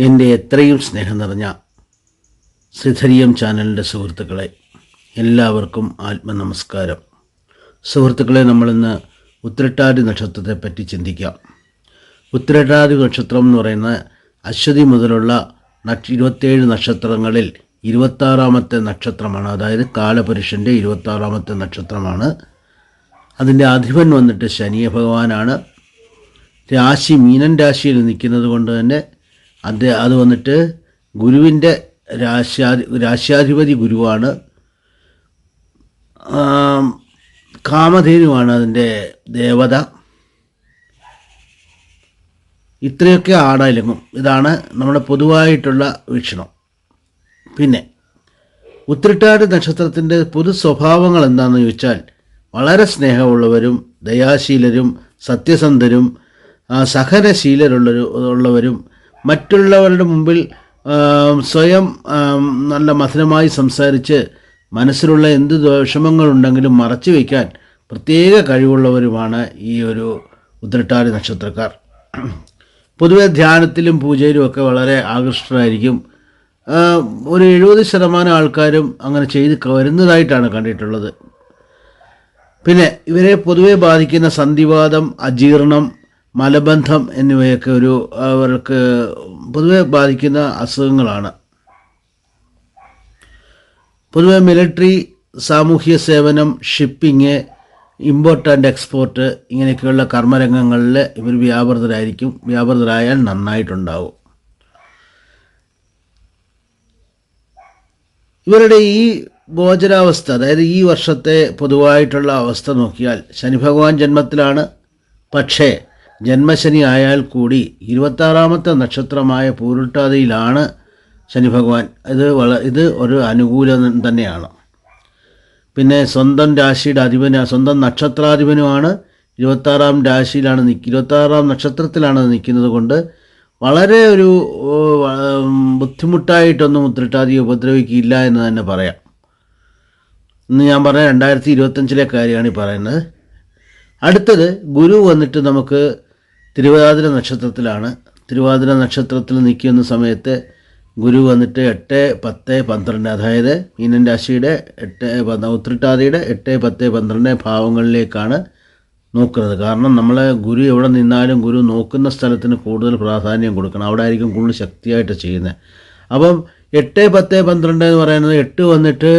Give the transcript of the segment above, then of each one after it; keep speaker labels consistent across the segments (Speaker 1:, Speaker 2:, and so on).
Speaker 1: എന്റെ എത്രയും സ്നേഹം നിറഞ്ഞ ശ്രീധരിയം ചാനലിന്റെ സുഹൃത്തുക്കളെ എല്ലാവർക്കും ആത്മനമസ്കാരം. സുഹൃത്തുക്കളെ നമ്മളിന്ന് ഉത്രട്ടാതി നക്ഷത്രത്തെ പറ്റി ചിന്തിക്കാം. ഉത്രട്ടാതി നക്ഷത്രം എന്ന് പറയുന്ന അശ്വതി മുതലുള്ള ഇരുപത്തേഴ് നക്ഷത്രങ്ങളിൽ ഇരുപത്താറാമത്തെ നക്ഷത്രമാണ്. അതായത് കാലപുരുഷന്റെ ഇരുപത്താറാമത്തെ നക്ഷത്രമാണ്. അതിന്റെ അധിപൻ വന്നിട്ട് ശനിയ ഭഗവാനാണ്. രാശി മീനൻ രാശിയിൽ നിൽക്കുന്നത് കൊണ്ട് തന്നെ അത് അത് വന്നിട്ട് ഗുരുവിന്റെ രാശ്യാധി രാശ്യാധിപതി ഗുരുവാണ്. കാമധേനുവാണ് അതിന്റെ ദേവത. ഇത്രയൊക്കെ ആടായിലങ്ങും ഇതാണ് നമ്മുടെ പൊതുവായിട്ടുള്ള വീക്ഷണം. പിന്നെ ഉത്രട്ടാട് നക്ഷത്രത്തിന്റെ പൊതു സ്വഭാവങ്ങൾ എന്താണെന്ന് ചോദിച്ചാൽ വളരെ സ്നേഹമുള്ളവരും ദയാശീലരും സത്യസന്ധരും സഹനശീലരുള്ളവരും മറ്റുള്ളവരുടെ മുമ്പിൽ സ്വയം നല്ല മധുരമായി സംസാരിച്ച് മനസ്സിലുള്ള എന്ത് വിഷമങ്ങളുണ്ടെങ്കിലും മറച്ചു വയ്ക്കാൻ പ്രത്യേക കഴിവുള്ളവരുമാണ് ഈ ഒരു ഉത്രട്ടാതി നക്ഷത്രക്കാർ. പൊതുവെ ധ്യാനത്തിലും പൂജയിലും ഒക്കെ വളരെ ആകൃഷ്ടരായിരിക്കും. ഒരു എഴുപത് ശതമാനം ആൾക്കാരും അങ്ങനെ ചെയ്ത് വരുന്നതായിട്ടാണ് കണ്ടിട്ടുള്ളത്. പിന്നെ ഇവരെ പൊതുവെ ബാധിക്കുന്ന സന്ധിവാദം അജീർണം മലബന്ധം എന്നിവയൊക്കെ ഒരു അവർക്ക് പൊതുവെ ബാധിക്കുന്ന അസുഖങ്ങളാണ്. പൊതുവെ മിലിറ്ററി സാമൂഹ്യ സേവനം ഷിപ്പിംഗ് ഇമ്പോർട്ട് ആൻഡ് എക്സ്പോർട്ട് ഇങ്ങനെയൊക്കെയുള്ള കർമ്മരംഗങ്ങളിൽ ഇവർ വ്യാപൃതരായിരിക്കും. വ്യാപൃതരായാൽ നന്നായിട്ടുണ്ടാവും. ഇവരുടെ ഈ ഗോചരാവസ്ഥ അതായത് ഈ വർഷത്തെ പൊതുവായിട്ടുള്ള അവസ്ഥ നോക്കിയാൽ ശനി ഭഗവാൻ ജന്മത്തിലാണ്. പക്ഷേ ജന്മശനി ആയാൽ കൂടി ഇരുപത്താറാമത്തെ നക്ഷത്രമായ പൂരുട്ടാതിയിലാണ് ശനി ഭഗവാൻ. ഇത് വള ഇത് ഒരു അനുകൂലം തന്നെയാണ്. പിന്നെ സ്വന്തം രാശിയുടെ അധിപന സ്വന്തം നക്ഷത്രാധിപനുമാണ് ഇരുപത്താറാം രാശിയിലാണ് നിൽക്കുക ഇരുപത്താറാം നക്ഷത്രത്തിലാണ് നിൽക്കുന്നത് കൊണ്ട് വളരെ ഒരു ബുദ്ധിമുട്ടായിട്ടൊന്നും ഉത്രട്ടാതി ഉപദ്രവിക്കില്ല എന്ന് തന്നെ പറയാം. ഇന്ന് ഞാൻ പറഞ്ഞ രണ്ടായിരത്തി ഇരുപത്തഞ്ചിലെ കാര്യമാണ് ഈ പറയുന്നത്. അടുത്തത് ഗുരു വന്നിട്ട് നമുക്ക് തിരുവാതിര നക്ഷത്രത്തിലാണ്. തിരുവാതിര നക്ഷത്രത്തിൽ നിൽക്കുന്ന സമയത്ത് ഗുരു വന്നിട്ട് എട്ട് പത്ത് പന്ത്രണ്ട്. അതായത് മീനൻ രാശിയുടെ എട്ട് ഉത്രട്ടാതിയുടെ എട്ട് പത്ത് പന്ത്രണ്ട് ഭാവങ്ങളിലേക്കാണ് നോക്കുന്നത്. കാരണം നമ്മൾ ഗുരു എവിടെ നിന്നാലും ഗുരു നോക്കുന്ന സ്ഥലത്തിന് കൂടുതൽ പ്രാധാന്യം കൊടുക്കണം. അവിടെ ആയിരിക്കും കൂടുതൽ ശക്തിയായിട്ട് ചെയ്യുന്നത്. അപ്പം എട്ട് പത്ത് പന്ത്രണ്ട് എന്ന് പറയുന്നത് എട്ട് വന്നിട്ട്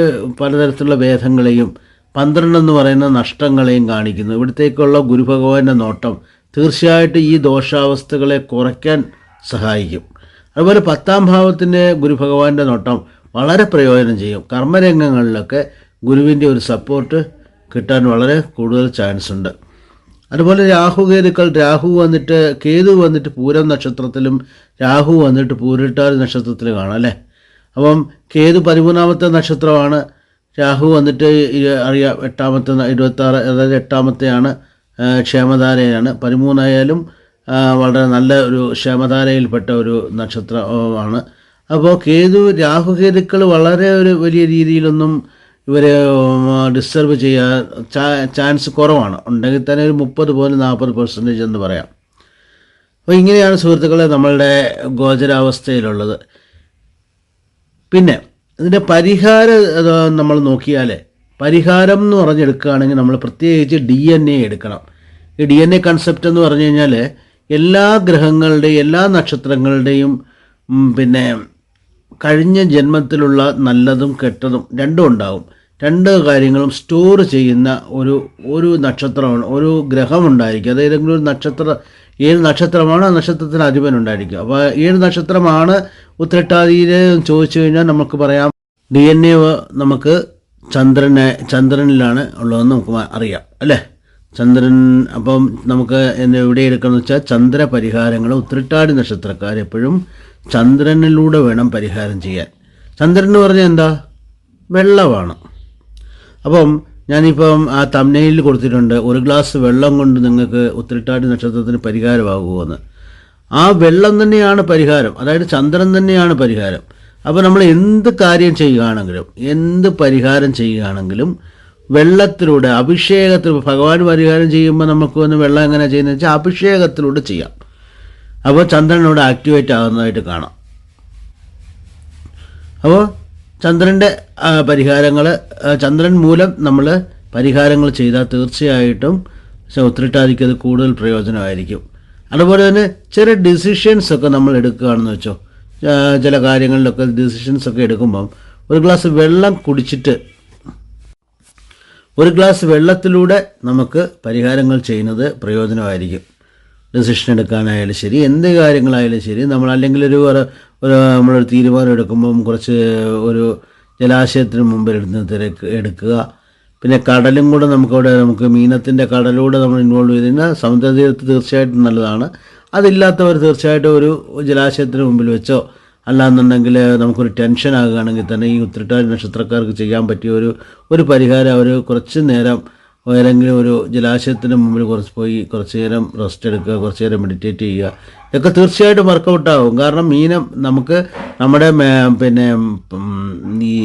Speaker 1: പലതരത്തിലുള്ള വേദങ്ങളെയും പന്ത്രണ്ട് എന്ന് പറയുന്ന നഷ്ടങ്ങളെയും കാണിക്കുന്നു. ഇവിടത്തേക്കുള്ള ഗുരുഭഗവാന്റെ നോട്ടം തീർച്ചയായിട്ടും ഈ ദോഷാവസ്ഥകളെ കുറയ്ക്കാൻ സഹായിക്കും. അതുപോലെ പത്താം ഭാവത്തിന്റെ ഗുരുഭഗവാന്റെ നോട്ടം വളരെ പ്രയോജനം ചെയ്യും. കർമ്മരംഗങ്ങളിലൊക്കെ ഗുരുവിന്റെ ഒരു സപ്പോർട്ട് കിട്ടാൻ വളരെ കൂടുതൽ ചാൻസ് ഉണ്ട്. അതുപോലെ രാഹു കേതുക്കൾ രാഹു വന്നിട്ട് കേതു വന്നിട്ട് പൂരം നക്ഷത്രത്തിലും രാഹു വന്നിട്ട് പൂരിട്ടാതി നക്ഷത്രത്തിലും കാണാം അല്ലേ? അപ്പം കേതു പതിമൂന്നാമത്തെ നക്ഷത്രമാണ് രാഹു വന്നിട്ട് അറിയാം എട്ടാമത്തെ ഇരുപത്താറ് അതായത് എട്ടാമത്തെയാണ് ക്ഷേമധാരയാണ് പതിമൂന്നായാലും വളരെ നല്ല ഒരു ക്ഷേമധാരയിൽപ്പെട്ട ഒരു നക്ഷത്രമാണ് അപ്പോൾ കേതു രാഹുകേതുക്കൾ വളരെ ഒരു വലിയ രീതിയിലൊന്നും ഇവരെ ഡിസ്റ്റർബ് ചെയ്യാൻ ചാൻസ് കുറവാണ്. ഉണ്ടെങ്കിൽ തന്നെ ഒരു മുപ്പത് പോലും നാൽപ്പത് പെർസെന്റേജ് എന്ന് പറയാം. അപ്പോൾ ഇങ്ങനെയാണ് സുഹൃത്തുക്കളെ നമ്മളുടെ ഗോചരാവസ്ഥയിലുള്ളത്. പിന്നെ ഇതിന്റെ പരിഹാരം നമ്മൾ നോക്കിയാൽ പരിഹാരം എന്ന് പറഞ്ഞെടുക്കുകയാണെങ്കിൽ നമ്മൾ പ്രത്യേകിച്ച് ഡി എൻ എ എടുക്കണം. ഈ ഡി എൻ എ കൺസെപ്റ്റ് എന്ന് പറഞ്ഞു കഴിഞ്ഞാൽ എല്ലാ ഗ്രഹങ്ങളുടെയും എല്ലാ നക്ഷത്രങ്ങളുടെയും പിന്നെ കഴിഞ്ഞ ജന്മത്തിലുള്ള നല്ലതും കെട്ടതും രണ്ടും ഉണ്ടാവും. രണ്ട് കാര്യങ്ങളും സ്റ്റോർ ചെയ്യുന്ന ഒരു ഒരു നക്ഷത്രമാണ് ഒരു ഗ്രഹമുണ്ടായിരിക്കും അത് ഏതെങ്കിലും ഒരു നക്ഷത്ര ഏഴ് നക്ഷത്രമാണ് ആ നക്ഷത്രത്തിന് അധിപൻ ഉണ്ടായിരിക്കും. അപ്പോൾ ഏഴ് നക്ഷത്രമാണ് ഉത്രട്ടാതിയിൽ ചോദിച്ചു കഴിഞ്ഞാൽ നമുക്ക് പറയാം ഡി എൻ എ നമുക്ക് ചന്ദ്രനെ ചന്ദ്രനിലാണ് ഉള്ളതെന്ന് നമുക്ക് അറിയാം അല്ലേ? ചന്ദ്രൻ അപ്പം നമുക്ക് എവിടെ എടുക്കണം എന്ന് വെച്ചാൽ ചന്ദ്ര പരിഹാരങ്ങൾ ഉത്രട്ടാടി നക്ഷത്രക്കാർ എപ്പോഴും ചന്ദ്രനിലൂടെ വേണം പരിഹാരം ചെയ്യാൻ. ചന്ദ്രൻ എന്ന് പറഞ്ഞാൽ എന്താ? വെള്ളമാണ്. അപ്പം ഞാനിപ്പം ആ തമ്നയിൽ കൊടുത്തിട്ടുണ്ട് ഒരു ഗ്ലാസ് വെള്ളം കൊണ്ട് നിങ്ങൾക്ക് ഉത്രട്ടാടി നക്ഷത്രത്തിന് പരിഹാരമാകുമെന്ന് ആ വെള്ളം തന്നെയാണ് പരിഹാരം അതായത് ചന്ദ്രൻ തന്നെയാണ് പരിഹാരം. അപ്പോൾ നമ്മൾ എന്ത് കാര്യം ചെയ്യുകയാണെങ്കിലും എന്ത് പരിഹാരം ചെയ്യുകയാണെങ്കിലും വെള്ളത്തിലൂടെ അഭിഷേകത്തിൽ ഭഗവാൻ പരിഹാരം ചെയ്യുമ്പോൾ നമുക്ക് ഒന്ന് വെള്ളം എങ്ങനെ ചെയ്യുന്നത് വെച്ചാൽ അഭിഷേകത്തിലൂടെ ചെയ്യാം. അപ്പോൾ ചന്ദ്രനോട് ആക്ടിവേറ്റ് ആകുന്നതായിട്ട് കാണാം. അപ്പോൾ ചന്ദ്രന്റെ പരിഹാരങ്ങൾ ചന്ദ്രൻ മൂലം നമ്മൾ പരിഹാരങ്ങൾ ചെയ്താൽ തീർച്ചയായിട്ടും ഉത്രട്ടാതിക്ക് അത് കൂടുതൽ പ്രയോജനമായിരിക്കും. അതുപോലെ തന്നെ ചെറിയ ഡിസിഷൻസ് ഒക്കെ നമ്മൾ എടുക്കുകയാണെന്ന് വെച്ചോ ചില കാര്യങ്ങളിലൊക്കെ ഡിസിഷൻസ് ഒക്കെ എടുക്കുമ്പം ഒരു ഗ്ലാസ് വെള്ളം കുടിച്ചിട്ട് ഒരു ഗ്ലാസ് വെള്ളത്തിലൂടെ നമുക്ക് പരിഹാരങ്ങൾ ചെയ്യുന്നത് പ്രയോജനമായിരിക്കും. ഡിസിഷൻ എടുക്കാനായാലും ശരി എന്ത് കാര്യങ്ങളായാലും ശരി നമ്മൾ അല്ലെങ്കിൽ ഒരു ഒരു നമ്മളൊരു തീരുമാനം എടുക്കുമ്പം കുറച്ച് ഒരു ജലാശയത്തിന് മുമ്പിൽ എടുത്ത് തിരക്ക് എടുക്കുക. പിന്നെ കടലും കൂടെ നമുക്കവിടെ നമുക്ക് മീനത്തിന്റെ കടലൂടെ നമ്മൾ ഇൻവോൾവ് ചെയ്ത് കഴിഞ്ഞാൽ സമുദ്രതീരത്ത് തീർച്ചയായിട്ടും നല്ലതാണ്. അതില്ലാത്തവർ തീർച്ചയായിട്ടും ഒരു ജലാശയത്തിന് മുമ്പിൽ വെച്ചോ. അല്ലാന്നുണ്ടെങ്കിൽ നമുക്കൊരു ടെൻഷൻ ആകുകയാണെങ്കിൽ തന്നെ ഈ ഉത്രട്ടാതി നക്ഷത്രക്കാർക്ക് ചെയ്യാൻ പറ്റിയ ഒരു ഒരു പരിഹാരം അവർ കുറച്ച് നേരം ഏതെങ്കിലും ഒരു ജലാശയത്തിന് മുമ്പിൽ കുറച്ച് പോയി കുറച്ച് നേരം റെസ്റ്റ് എടുക്കുക കുറച്ച് നേരം മെഡിറ്റേറ്റ് ചെയ്യുക. ഇതൊക്കെ തീർച്ചയായിട്ടും വർക്കൗട്ടാകും കാരണം മീനം നമുക്ക് നമ്മുടെ പിന്നെ ഈ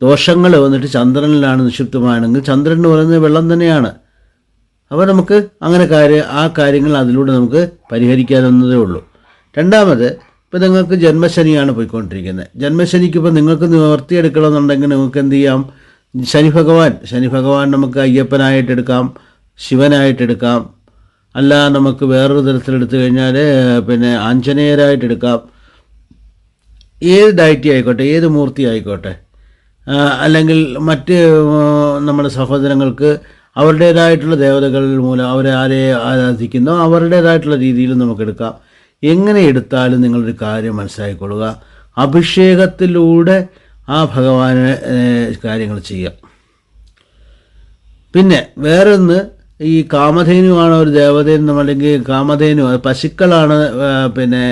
Speaker 1: ദോഷങ്ങൾ വന്നിട്ട് ചന്ദ്രനിലാണ് നിക്ഷിപ്തമാണെങ്കിൽ ചന്ദ്രൻ എന്ന് പറയുന്നത് വെള്ളം തന്നെയാണ്. അപ്പോൾ നമുക്ക് അങ്ങനെ കാര്യം ആ കാര്യങ്ങൾ അതിലൂടെ നമുക്ക് പരിഹരിക്കാവുന്നതേ ഉള്ളൂ. രണ്ടാമത് ഇപ്പോൾ നിങ്ങൾക്ക് ജന്മശനിയാണ് പോയിക്കൊണ്ടിരിക്കുന്നത്. ജന്മശനിക്ക് ഇപ്പോൾ നിങ്ങൾക്ക് നിവർത്തിയെടുക്കണമെന്നുണ്ടെങ്കിൽ നിങ്ങൾക്ക് എന്ത് ചെയ്യാം? ശനി ഭഗവാൻ ശനി ഭഗവാൻ നമുക്ക് അയ്യപ്പനായിട്ട് എടുക്കാം ശിവനായിട്ട് എടുക്കാം. അല്ല നമുക്ക് വേറൊരു തരത്തിലെടുത്തു കഴിഞ്ഞാൽ പിന്നെ ആഞ്ജനേയരായിട്ട് എടുക്കാം. ഏത് ഡയറ്റി ആയിക്കോട്ടെ ഏത് മൂർത്തി ആയിക്കോട്ടെ അല്ലെങ്കിൽ മറ്റ് നമ്മുടെ സഹോദരങ്ങൾക്ക് അവരുടേതായിട്ടുള്ള ദേവതകൾ മൂലം അവരെ ആരെ ആരാധിക്കുന്നോ അവരുടേതായിട്ടുള്ള രീതിയിൽ നമുക്കെടുക്കാം. എങ്ങനെ എടുത്താലും നിങ്ങളൊരു കാര്യം മനസ്സിലാക്കിക്കൊള്ളുക. അഭിഷേകത്തിലൂടെ ആ ഭഗവാനെ കാര്യങ്ങൾ ചെയ്യാം. പിന്നെ വേറൊന്ന് ഈ കാമധേനുവാണ് ഒരു ദേവതയെന്നും അല്ലെങ്കിൽ കാമധേനു പശുക്കളാണ് പിന്നെ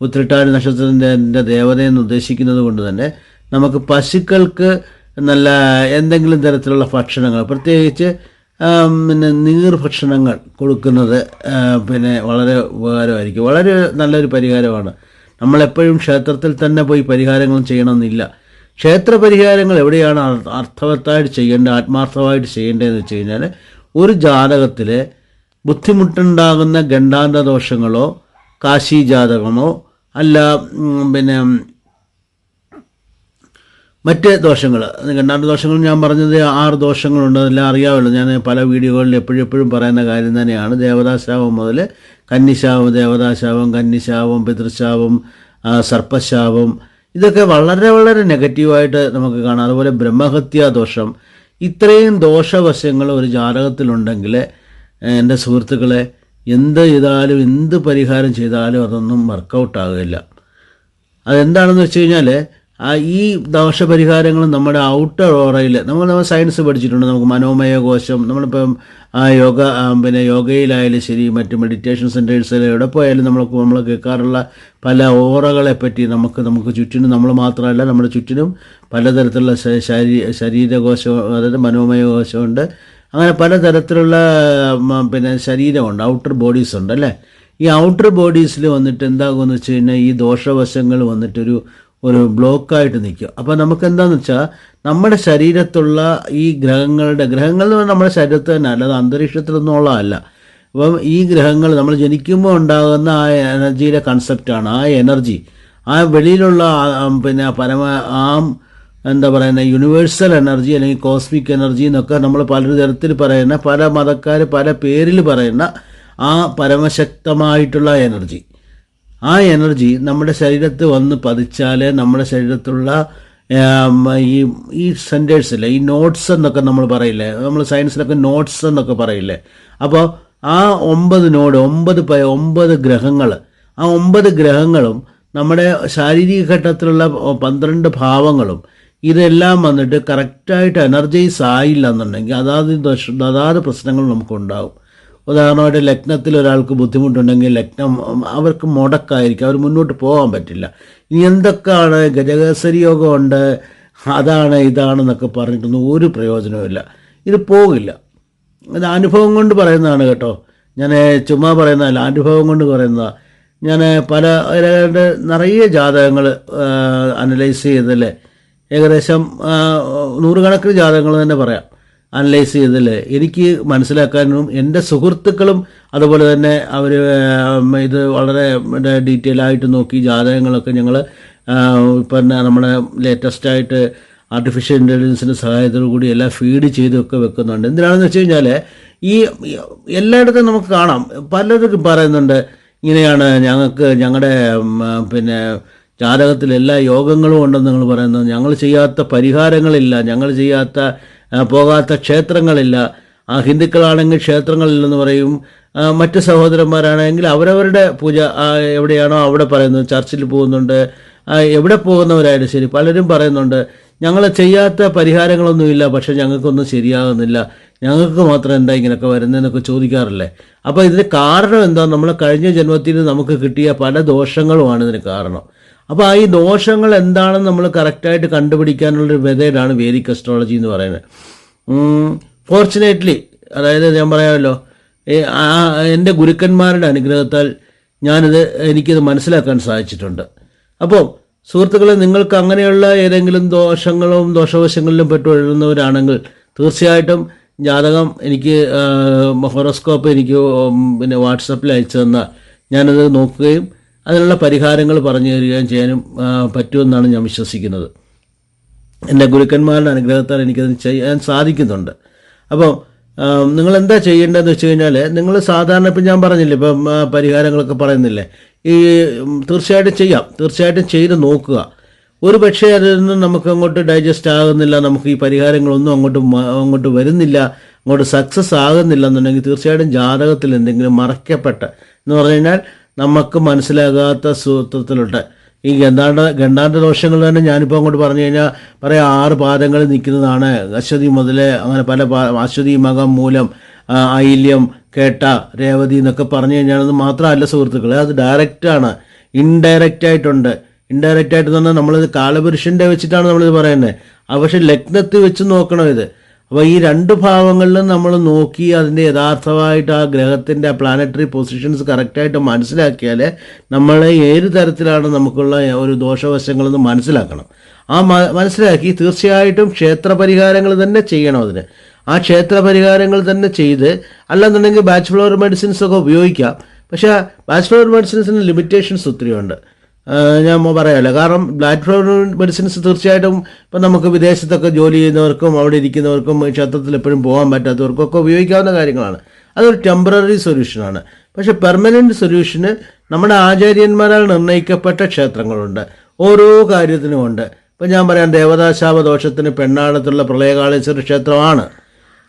Speaker 1: ഉത്രട്ടാതി നക്ഷത്രത്തിന്റെ ദേവതയെന്ന് ഉദ്ദേശിക്കുന്നത് കൊണ്ട് തന്നെ നമുക്ക് പശുക്കൾക്ക് നല്ല എന്തെങ്കിലും തരത്തിലുള്ള ഭക്ഷണങ്ങൾ പ്രത്യേകിച്ച് പിന്നെ നീർഭക്ഷണങ്ങൾ കൊടുക്കുന്നത് പിന്നെ വളരെ ഉപകാരമായിരിക്കും. വളരെ നല്ലൊരു പരിഹാരമാണ്. നമ്മളെപ്പോഴും ക്ഷേത്രത്തിൽ തന്നെ പോയി പരിഹാരങ്ങൾ ചെയ്യണമെന്നില്ല. ക്ഷേത്ര പരിഹാരങ്ങൾ എവിടെയാണ് അർ- അർത്ഥവത്തായിട്ട് ചെയ്യേണ്ടത് ആത്മാർത്ഥമായിട്ട് ചെയ്യേണ്ടതെന്ന് വെച്ച് കഴിഞ്ഞാൽ ഒരു ജാതകത്തിൽ ബുദ്ധിമുട്ടുണ്ടാകുന്ന ഗണ്ടാന്ത ദോഷങ്ങളോ കാശി ജാതകമോ അല്ല പിന്നെ മറ്റ് ദോഷങ്ങൾ രണ്ടാമത്തെ ദോഷങ്ങൾ ഞാൻ പറഞ്ഞത് ആറ് ദോഷങ്ങളുണ്ട് അതെല്ലാം അറിയാമല്ലോ. ഞാൻ പല വീഡിയോകളിൽ എപ്പോഴും എപ്പോഴും പറയുന്ന കാര്യം തന്നെയാണ്. ദേവതാശാപം മുതൽ കന്നിശാപം ദേവതാശാപം കന്നിശാപം പിതൃശാപം സർപ്പശാപം ഇതൊക്കെ വളരെ വളരെ നെഗറ്റീവായിട്ട് നമുക്ക് കാണാം. അതുപോലെ ബ്രഹ്മഹത്യാ ദോഷം. ഇത്രയും ദോഷവശങ്ങൾ ഒരു ജാതകത്തിലുണ്ടെങ്കിൽ എന്റെ സുഹൃത്തുക്കളെ എന്ത് ചെയ്താലും എന്ത് പരിഹാരം ചെയ്താലും അതൊന്നും വർക്കൗട്ടാകില്ല അതെന്താണെന്ന് വെച്ച് കഴിഞ്ഞാൽ ആ ഈ ദോഷപരിഹാരങ്ങൾ നമ്മുടെ ഔട്ടർ ഓറയിൽ നമ്മൾ നമ്മൾ സയൻസ് പഠിച്ചിട്ടുണ്ട്. നമുക്ക് മനോമയ കോശം നമ്മളിപ്പം ആ യോഗ പിന്നെ യോഗയിലായാലും ശരി മറ്റ് മെഡിറ്റേഷൻ സെന്റേഴ്സിൽ എവിടെ പോയാലും നമ്മൾ നമ്മൾ കേൾക്കാറുള്ള പല ഓറകളെ പറ്റി നമുക്ക് നമുക്ക് ചുറ്റിനും നമ്മൾ മാത്രമല്ല നമ്മുടെ ചുറ്റിനും പലതരത്തിലുള്ള ശരീര ശരീ ശരീരകോശം അതായത് മനോമയ കോശമുണ്ട്. അങ്ങനെ പലതരത്തിലുള്ള പിന്നെ ശരീരമുണ്ട് ഔട്ടർ ബോഡീസ് ഉണ്ട് അല്ലേ? ഈ ഔട്ടർ ബോഡീസിൽ വന്നിട്ട് എന്താകുമെന്ന് വെച്ച് കഴിഞ്ഞാൽ ഈ ദോഷവശങ്ങൾ വന്നിട്ടൊരു ഒരു ബ്ലോക്കായിട്ട് നിൽക്കും അപ്പോൾ നമുക്ക് എന്താണെന്ന് വെച്ചാൽ നമ്മുടെ ശരീരത്തുള്ള ഈ ഗ്രഹങ്ങളുടെ ഗ്രഹങ്ങൾ എന്ന് പറഞ്ഞാൽ നമ്മുടെ ശരീരത്തിൽ തന്നെ അല്ലാതെ അന്തരീക്ഷത്തിലൊന്നും ഉള്ളതല്ല അപ്പം ഈ ഗ്രഹങ്ങൾ നമ്മൾ ജനിക്കുമ്പോൾ ഉണ്ടാകുന്ന ആ എനർജിയിലെ കൺസെപ്റ്റാണ് ആ എനർജി. ആ വെളിയിലുള്ള പിന്നെ പരമ ആ എന്താ പറയുന്ന യൂണിവേഴ്സൽ എനർജി അല്ലെങ്കിൽ കോസ്മിക് എനർജി എന്നൊക്കെ നമ്മൾ പല തരത്തിൽ പറയുന്ന പല മതക്കാർ പല പേരിൽ പറയുന്ന ആ പരമശക്തമായിട്ടുള്ള എനർജി. ആ എനർജി നമ്മുടെ ശരീരത്ത് വന്ന് പതിച്ചാലേ നമ്മുടെ ശരീരത്തിലുള്ള ഈ ഈ സെന്റേഴ്സില്ലേ ഈ നോട്ട്സ് എന്നൊക്കെ നമ്മൾ പറയില്ലേ നമ്മൾ സയൻസിലൊക്കെ നോട്ട്സ് എന്നൊക്കെ പറയില്ലേ. അപ്പോൾ ആ ഒമ്പത് നോഡ് ഒമ്പത് പ ഒമ്പത് ഗ്രഹങ്ങൾ ആ ഒമ്പത് ഗ്രഹങ്ങളും നമ്മുടെ ശാരീരിക ഘട്ടത്തിലുള്ള പന്ത്രണ്ട് ഭാവങ്ങളും ഇതെല്ലാം വന്നിട്ട് കറക്റ്റായിട്ട് എനർജൈസ് ആയില്ല എന്നുണ്ടെങ്കിൽ അതാത് അതാത് പ്രശ്നങ്ങൾ നമുക്കുണ്ടാവും. ഉദാഹരണമായിട്ട് ലഗ്നത്തിൽ ഒരാൾക്ക് ബുദ്ധിമുട്ടുണ്ടെങ്കിൽ ലഗ്നം അവർക്ക് മുടക്കായിരിക്കും. അവർ മുന്നോട്ട് പോകാൻ പറ്റില്ല. ഇനി എന്തൊക്കെയാണ്? ഗജകേസരി യോഗമുണ്ട്. അതാണ് ഇതാണെന്നൊക്കെ പറഞ്ഞിട്ടൊന്നും ഒരു പ്രയോജനവുമില്ല ഇത് പോകില്ല. ഇത് അനുഭവം കൊണ്ട് പറയുന്നതാണ് കേട്ടോ. ഞാൻ ചുമ്മാ പറയുന്നതല്ല അനുഭവം കൊണ്ട് പറയുന്നതാണ് ഞാൻ പല നിറയെ ജാതകങ്ങൾ അനലൈസ് ചെയ്തല്ലേ ഏകദേശം നൂറുകണക്കിന് ജാതകങ്ങൾ തന്നെ പറയാം. അനലൈസ് ചെയ്തതിൽ എനിക്ക് മനസ്സിലാക്കാനും എന്റെ സുഹൃത്തുക്കളും അതുപോലെ തന്നെ അവർ ഇത് വളരെ ഡീറ്റെയിൽ ആയിട്ട് നോക്കി ജാതകങ്ങളൊക്കെ ഞങ്ങൾ പിന്നെ നമ്മുടെ ലേറ്റസ്റ്റ് ആയിട്ട് ആർട്ടിഫിഷ്യൽ ഇന്റലിജൻസിന്റെ സഹായത്തോടു കൂടി എല്ലാം ഫീഡ് ചെയ്തൊക്കെ വെക്കുന്നുണ്ട്. എന്തിനാണെന്ന് വെച്ച് കഴിഞ്ഞാൽ ഈ എല്ലായിടത്തും നമുക്ക് കാണാം. പലരും പറയുന്നുണ്ട്. ഇങ്ങനെയാണ് ഞങ്ങൾക്ക് ഞങ്ങളുടെ പിന്നെ ജാതകത്തിൽ എല്ലാ യോഗങ്ങളും ഉണ്ടെന്ന് നിങ്ങൾ പറയുന്നത് ഞങ്ങൾ ചെയ്യാത്ത പരിഹാരങ്ങളില്ല. ഞങ്ങൾ ചെയ്യാത്ത പോകാത്ത ക്ഷേത്രങ്ങളില്ല. ആ ഹിന്ദുക്കളാണെങ്കിൽ ക്ഷേത്രങ്ങളില്ലെന്ന് പറയും. മറ്റ് സഹോദരന്മാരാണെങ്കിൽ അവരവരുടെ പൂജ എവിടെയാണോ അവിടെ പറയുന്നത്. ചർച്ചിൽ പോകുന്നുണ്ട്. എവിടെ പോകുന്നവരായാലും ശരി പലരും പറയുന്നുണ്ട്. ഞങ്ങൾ ചെയ്യാത്ത പരിഹാരങ്ങളൊന്നുമില്ല പക്ഷെ ഞങ്ങൾക്കൊന്നും ശരിയാകുന്നില്ല. ഞങ്ങൾക്ക് മാത്രം എന്താ ഇങ്ങനെയൊക്കെ വരുന്നതെന്നൊക്കെ ചോദിക്കാറില്ലേ? അപ്പോൾ ഇതിന് കാരണം എന്താ? നമ്മൾ കഴിഞ്ഞ ജന്മത്തിൽ നമുക്ക് കിട്ടിയ പല ദോഷങ്ങളുമാണ് ഇതിന് കാരണം. അപ്പോൾ ഈ ദോഷങ്ങൾ എന്താണെന്ന് നമ്മൾ കറക്റ്റായിട്ട് കണ്ടുപിടിക്കാനുള്ളൊരു മെതേഡാണ് വേദിക് അസ്ട്രോളജി എന്ന് പറയുന്നത്. ഫോർച്ചുനേറ്റ്ലി അതായത് ഞാൻ പറയാമല്ലോ എന്റെ ഗുരുക്കന്മാരുടെ അനുഗ്രഹത്താൽ ഞാനിത് എനിക്കിത് മനസ്സിലാക്കാൻ സാധിച്ചിട്ടുണ്ട്. അപ്പോൾ സുഹൃത്തുക്കളെ നിങ്ങൾക്ക് അങ്ങനെയുള്ള ഏതെങ്കിലും ദോഷങ്ങളും ദോഷവശങ്ങളിലും പെട്ടുവഴുന്നവരാണെങ്കിൽ തീർച്ചയായിട്ടും ജാതകം എനിക്ക് ഹൊറോസ്കോപ്പ് എനിക്ക് പിന്നെ വാട്സപ്പിൽ അയച്ചു തന്നാൽ ഞാനത് നോക്കുകയും അതിനുള്ള പരിഹാരങ്ങൾ പറഞ്ഞു തരികയും ചെയ്യാനും പറ്റുമെന്നാണ് ഞാൻ വിശ്വസിക്കുന്നത്. എന്റെ ഗുരുക്കന്മാരുടെ അനുഗ്രഹത്താൽ എനിക്കത് ചെയ്യാൻ സാധിക്കുന്നുണ്ട്. അപ്പോൾ നിങ്ങൾ എന്താ ചെയ്യേണ്ടതെന്ന് വെച്ച് കഴിഞ്ഞാൽ നിങ്ങൾ സാധാരണ ഇപ്പം ഞാൻ പറഞ്ഞില്ലേ ഇപ്പം പരിഹാരങ്ങളൊക്കെ പറയുന്നില്ലേ ഈ തീർച്ചയായിട്ടും ചെയ്യാം. തീർച്ചയായിട്ടും ചെയ്ത് നോക്കുക. ഒരു പക്ഷേ അതിൽ നിന്ന് നമുക്ക് അങ്ങോട്ട് ഡൈജസ്റ്റ് ആകുന്നില്ല നമുക്ക് ഈ പരിഹാരങ്ങളൊന്നും അങ്ങോട്ട് അങ്ങോട്ട് വരുന്നില്ല അങ്ങോട്ട് സക്സസ് ആകുന്നില്ല എന്നുണ്ടെങ്കിൽ തീർച്ചയായിട്ടും ജാതകത്തിൽ എന്തെങ്കിലും മറയ്ക്കപ്പെട്ട എന്ന് പറഞ്ഞു കഴിഞ്ഞാൽ നമുക്ക് മനസ്സിലാകാത്ത സൂത്രത്തിലുണ്ട്. ഈ ഗന്ധാണ്ട ഗണ്ടാണ്ട ദോഷങ്ങൾ തന്നെ ഞാനിപ്പോൾ അങ്ങോട്ട് പറഞ്ഞു കഴിഞ്ഞാൽ പറയാം ആറ് പാദങ്ങൾ നിൽക്കുന്നതാണ്. അശ്വതി മുതൽ അങ്ങനെ പല അശ്വതി മകം മൂലം ഐല്യം കേട്ട രേവതി എന്നൊക്കെ പറഞ്ഞു കഴിഞ്ഞാൽ അത് മാത്രമല്ല സുഹൃത്തുക്കളെ അത് ഡയറക്റ്റാണ് ഇൻഡയറക്റ്റ് ആയിട്ടുണ്ട്. ഇൻഡയറക്റ്റ് ആയിട്ട് തന്നെ നമ്മളിത് കാലപുരുഷന്റെ വെച്ചിട്ടാണ് നമ്മളിത് പറയുന്നത് പക്ഷേ ലഗ്നത്തിൽ വെച്ച് നോക്കണം ഇത്? അപ്പോൾ ഈ രണ്ട് ഭാവങ്ങളിലും നമ്മൾ നോക്കി അതിന്റെ യഥാർത്ഥമായിട്ട് ആ ഗ്രഹത്തിന്റെ പ്ലാനറ്ററി പൊസിഷൻസ് കറക്റ്റായിട്ട് മനസ്സിലാക്കിയാൽ നമ്മൾ ഏത് തരത്തിലാണ് നമുക്കുള്ള ഒരു ദോഷവശങ്ങളെന്ന് മനസ്സിലാക്കണം. ആ മനസ്സിലാക്കി തീർച്ചയായിട്ടും ക്ഷേത്ര പരിഹാരങ്ങൾ തന്നെ ചെയ്യണം അതിന്. ആ ക്ഷേത്ര പരിഹാരങ്ങൾ തന്നെ ചെയ്ത് അല്ലെന്നുണ്ടെങ്കിൽ ബാച്ചുലർ മെഡിസിൻസ് ഒക്കെ ഉപയോഗിക്കാം. പക്ഷേ ബാച്ചുലർ മെഡിസിൻസിന് ലിമിറ്റേഷൻസ് ഒത്തിരിയുണ്ട്. ഞാൻ പറയാമല്ലോ കാരണം ബ്ലാക്ക് ഫ്ലവർ മെഡിസിൻസ് തീർച്ചയായിട്ടും ഇപ്പം നമുക്ക് വിദേശത്തൊക്കെ ജോലി ചെയ്യുന്നവർക്കും അവിടെ ഇരിക്കുന്നവർക്കും ക്ഷേത്രത്തിൽ എപ്പോഴും പോകാൻ പറ്റാത്തവർക്കും ഒക്കെ ഉപയോഗിക്കാവുന്ന കാര്യങ്ങളാണ്. അതൊരു ടെമ്പററി സൊല്യൂഷനാണ് പക്ഷേ പെർമനന്റ് സൊല്യൂഷന് നമ്മുടെ ആചാര്യന്മാരാൽ നിർണയിക്കപ്പെട്ട ക്ഷേത്രങ്ങളുണ്ട്. ഓരോ കാര്യത്തിനും ഉണ്ട്. ഇപ്പം ഞാൻ പറയാം ദേവതാശാപ ദോഷത്തിന് പെണ്ണാടത്തുള്ള പ്രളയകാളേശ്വര ക്ഷേത്രമാണ്.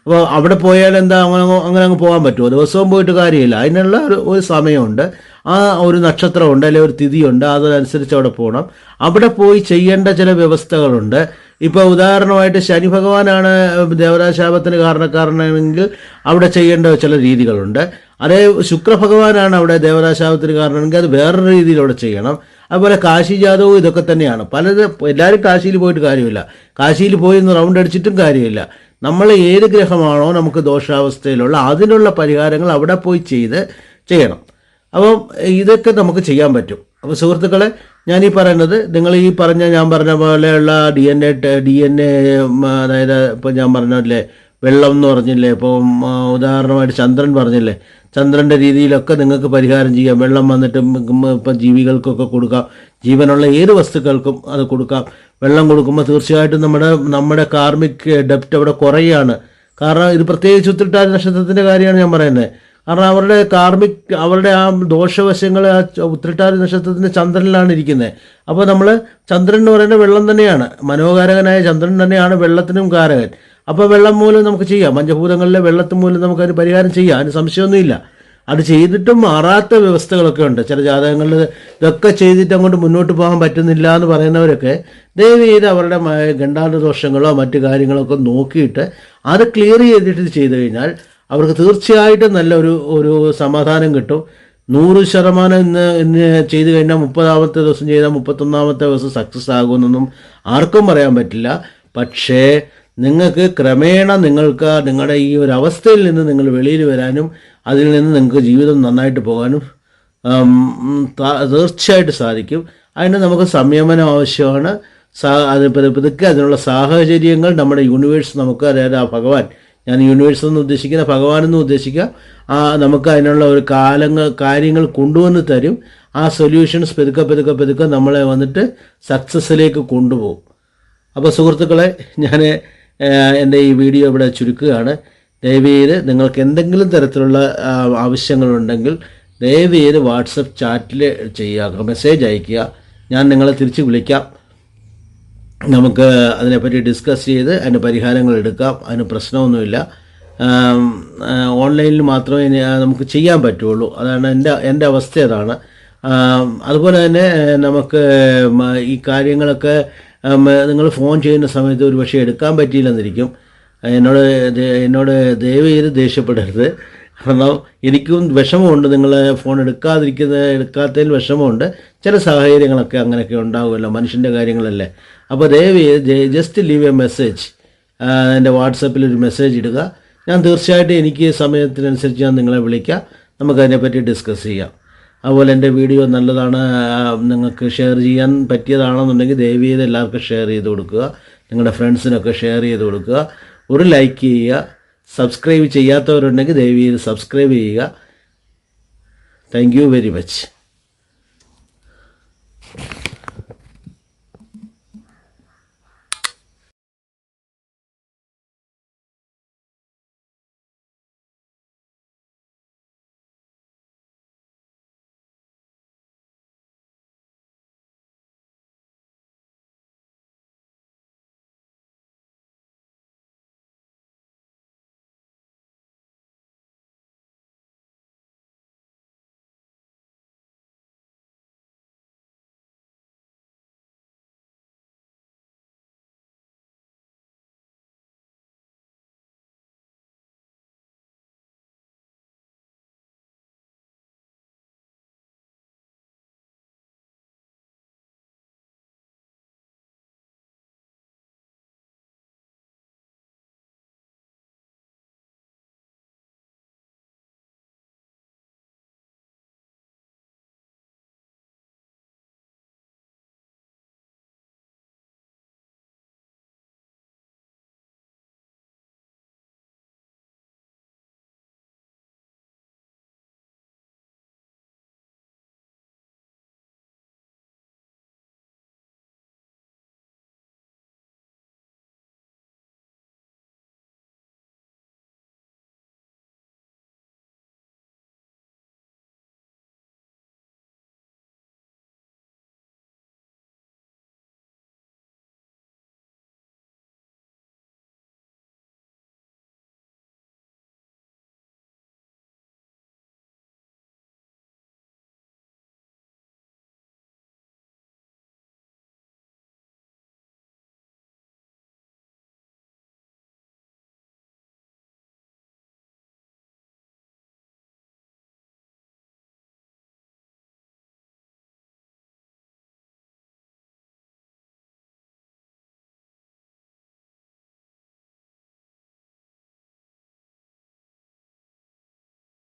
Speaker 1: അപ്പോൾ അവിടെ പോയാൽ എന്താ അങ്ങനെ അങ്ങ് അങ്ങനെ അങ്ങ് പോകാൻ പറ്റുമോ? ദിവസവും പോയിട്ട് കാര്യമില്ല. അതിനുള്ള ഒരു ഒരു സമയമുണ്ട്. ആ ഒരു നക്ഷത്രമുണ്ട് അല്ലെങ്കിൽ ഒരു തിഥിയുണ്ട് അതനുസരിച്ച് അവിടെ പോകണം അവിടെ പോയി ചെയ്യേണ്ട ചില വ്യവസ്ഥകളുണ്ട്. ഇപ്പോൾ ഉദാഹരണമായിട്ട് ശനി ഭഗവാനാണ് ദേവതാശാപത്തിന് കാരണക്കാരനെങ്കിൽ അവിടെ ചെയ്യേണ്ട ചില രീതികളുണ്ട്. അതേ ശുക്ര ഭഗവാനാണ് അവിടെ ദേവതാശാപത്തിന് കാരണമെങ്കിൽ അത് വേറൊരു രീതിയിൽ അവിടെ ചെയ്യണം. അതുപോലെ കാശി ജാതവും ഇതൊക്കെ തന്നെയാണ്. പലത് എല്ലാവരും കാശിയിൽ പോയിട്ട് കാര്യമില്ല. കാശിയിൽ പോയി ഒന്ന് റൗണ്ട് അടിച്ചിട്ടും കാര്യമില്ല. നമ്മൾ ഏത് ഗ്രഹമാണോ നമുക്ക് ദോഷാവസ്ഥയിലുള്ള അതിനുള്ള പരിഹാരങ്ങൾ അവിടെ പോയി ചെയ്ത് ചെയ്യണം. അപ്പം ഇതൊക്കെ നമുക്ക് ചെയ്യാൻ പറ്റും. അപ്പോൾ സുഹൃത്തുക്കളെ ഞാൻ ഈ പറയുന്നത് നിങ്ങൾ ഈ പറഞ്ഞ ഞാൻ പറഞ്ഞ പോലെയുള്ള D N A D N A അതായത് ഇപ്പോൾ ഞാൻ പറഞ്ഞല്ലേ വെള്ളം എന്ന് പറഞ്ഞില്ലേ ഇപ്പോൾ ഉദാഹരണമായിട്ട് ചന്ദ്രൻ പറഞ്ഞില്ലേ ചന്ദ്രന്റെ രീതിയിലൊക്കെ നിങ്ങൾക്ക് പരിഹാരം ചെയ്യാം. വെള്ളം വന്നിട്ട് ഇപ്പം ജീവികൾക്കൊക്കെ കൊടുക്കാം. ജീവനുള്ള ഏത് വസ്തുക്കൾക്കും അത് കൊടുക്കാം. വെള്ളം കൊടുക്കുമ്പോൾ തീർച്ചയായിട്ടും നമ്മുടെ നമ്മുടെ കാർമിക് ഡെപ്റ്റ് അവിടെ കുറയാണ്. കാരണം ഇത് പ്രത്യേകിച്ച് ഉത്രട്ടാതി നക്ഷത്രത്തിന്റെ കാര്യമാണ് ഞാൻ പറയുന്നത്. കാരണം അവരുടെ കാർമിക് അവരുടെ ആ ദോഷവശങ്ങൾ ആ ഉത്രട്ടാതി നക്ഷത്രത്തിന്റെ ചന്ദ്രനിലാണ് ഇരിക്കുന്നത് അപ്പോൾ നമ്മൾ ചന്ദ്രൻ എന്ന് പറയുന്നത് വെള്ളം തന്നെയാണ്. മനോകാരകനായ ചന്ദ്രൻ തന്നെയാണ് വെള്ളത്തിനും കാരകൻ. അപ്പോൾ വെള്ളം മൂലം നമുക്ക് ചെയ്യാം. പഞ്ചഭൂതങ്ങളിലെ വെള്ളത്തിന് മൂലം നമുക്കതിന് പരിഹാരം ചെയ്യാം. അതിന് സംശയമൊന്നുമില്ല. അത് ചെയ്തിട്ടും മാറാത്ത വ്യവസ്ഥകളൊക്കെ ഉണ്ട്. ചില ജാതകങ്ങളിൽ ഇതൊക്കെ ചെയ്തിട്ട് അങ്ങോട്ട് മുന്നോട്ട് പോകാൻ പറ്റുന്നില്ല എന്ന് പറയുന്നവരൊക്കെ ദയവ് ചെയ്ത് അവരുടെ ഗണ്ടാന്ത ദോഷങ്ങളോ മറ്റു കാര്യങ്ങളൊക്കെ നോക്കിയിട്ട് അത് ക്ലിയർ ചെയ്തിട്ട് ചെയ്തു കഴിഞ്ഞാൽ അവർക്ക് തീർച്ചയായിട്ടും നല്ലൊരു ഒരു സമാധാനം കിട്ടും. നൂറ് ശതമാനം ഇന്ന് ഇന്ന് ചെയ്തു കഴിഞ്ഞാൽ മുപ്പതാമത്തെ ദിവസം ചെയ്താൽ മുപ്പത്തൊന്നാമത്തെ ദിവസം സക്സസ് ആകുമെന്നൊന്നും ആർക്കും പറയാൻ പറ്റില്ല. പക്ഷേ നിങ്ങൾക്ക് ക്രമേണ നിങ്ങൾക്ക് നിങ്ങളുടെ ഈ ഒരു അവസ്ഥയിൽ നിന്ന് നിങ്ങൾ വെളിയിൽ വരാനും അതിൽ നിന്ന് നിങ്ങൾക്ക് ജീവിതം നന്നായിട്ട് പോകാനും തീർച്ചയായിട്ടും സാധിക്കും. അതിന് നമുക്ക് സംയമനം ആവശ്യമാണ്. സാ അത് പതു- പതുക്കെ അതിനുള്ള സാഹചര്യങ്ങൾ നമ്മുടെ യൂണിവേഴ്സ് നമുക്ക് അതായത് ആ ഭഗവാൻ ഞാൻ യൂണിവേഴ്സിൽ നിന്ന് ഉദ്ദേശിക്കുന്ന ഭഗവാൻ എന്ന് ഉദ്ദേശിക്കുക ആ നമുക്ക് അതിനുള്ള ഒരു കാലങ്ങൾ കാര്യങ്ങൾ കൊണ്ടുവന്ന് തരും. ആ സൊല്യൂഷൻസ് പെതുക്കെ പെതുക്കെ പെതുക്കെ നമ്മളെ വന്നിട്ട് സക്സസ്സിലേക്ക് കൊണ്ടുപോകും. അപ്പോൾ സുഹൃത്തുക്കളെ ഞാൻ എന്റെ ഈ വീഡിയോ ഇവിടെ ചുരുക്കുകയാണ്. ദയവേത് നിങ്ങൾക്ക് എന്തെങ്കിലും തരത്തിലുള്ള ആവശ്യങ്ങളുണ്ടെങ്കിൽ ആവശ്യങ്ങളുണ്ടെങ്കിൽ ചെയ്ത് വാട്സപ്പ് ചാറ്റിൽ ചെയ്യുക മെസ്സേജ് അയയ്ക്കുക. ഞാൻ നിങ്ങളെ തിരിച്ച് വിളിക്കാം. നമുക്ക് അതിനെപ്പറ്റി ഡിസ്കസ് ചെയ്ത് അതിന് പരിഹാരങ്ങൾ എടുക്കാം. അതിന് പ്രശ്നമൊന്നുമില്ല. ഓൺലൈനിൽ മാത്രമേ നമുക്ക് ചെയ്യാൻ പറ്റുള്ളൂ. അതാണ് എന്റെ എന്റെ അവസ്ഥ അതാണ്. അതുപോലെ തന്നെ നമുക്ക് ഈ കാര്യങ്ങളൊക്കെ നിങ്ങൾ ഫോൺ ചെയ്യുന്ന സമയത്ത് ഒരു പക്ഷേ എടുക്കാൻ പറ്റിയില്ലെന്നിരിക്കും. എന്നോട് എന്നോട് ദയവ് ചെയ്ത് ദേഷ്യപ്പെടരുത്. കാരണം എനിക്കും വിഷമമുണ്ട്. നിങ്ങൾ ഫോൺ എടുക്കാതിരിക്കുന്ന എടുക്കാത്തതിൽ വിഷമമുണ്ട്. ചില സാഹചര്യങ്ങളൊക്കെ അങ്ങനെയൊക്കെ ഉണ്ടാകുമല്ലോ മനുഷ്യന്റെ കാര്യങ്ങളല്ലേ. അപ്പോൾ ദയവ് ജസ്റ്റ് ലീവ് എ മെസ്സേജ് എന്റെ വാട്സപ്പിൽ ഒരു മെസ്സേജ് ഇടുക. ഞാൻ തീർച്ചയായിട്ടും എനിക്ക് സമയത്തിനനുസരിച്ച് ഞാൻ നിങ്ങളെ വിളിക്കാം. നമുക്കതിനെപ്പറ്റി ഡിസ്കസ് ചെയ്യാം. അതുപോലെ എന്റെ വീഡിയോ നല്ലതാണ്. നിങ്ങൾക്ക് ഷെയർ ചെയ്യാൻ പറ്റിയതാണെന്നുണ്ടെങ്കിൽ ദയവ് ചെയ്ത് എല്ലാവർക്കും ഷെയർ ചെയ്ത് കൊടുക്കുക. നിങ്ങളുടെ ഫ്രണ്ട്സിനൊക്കെ ഷെയർ ചെയ്ത് കൊടുക്കുക. ഒരു ലൈക്ക് ചെയ്യുക. സബ്സ്ക്രൈബ് ചെയ്യാത്തവരുണ്ടെങ്കിൽ ദയവ് ചെയ്ത് സബ്സ്ക്രൈബ് ചെയ്യുക. Thank you very much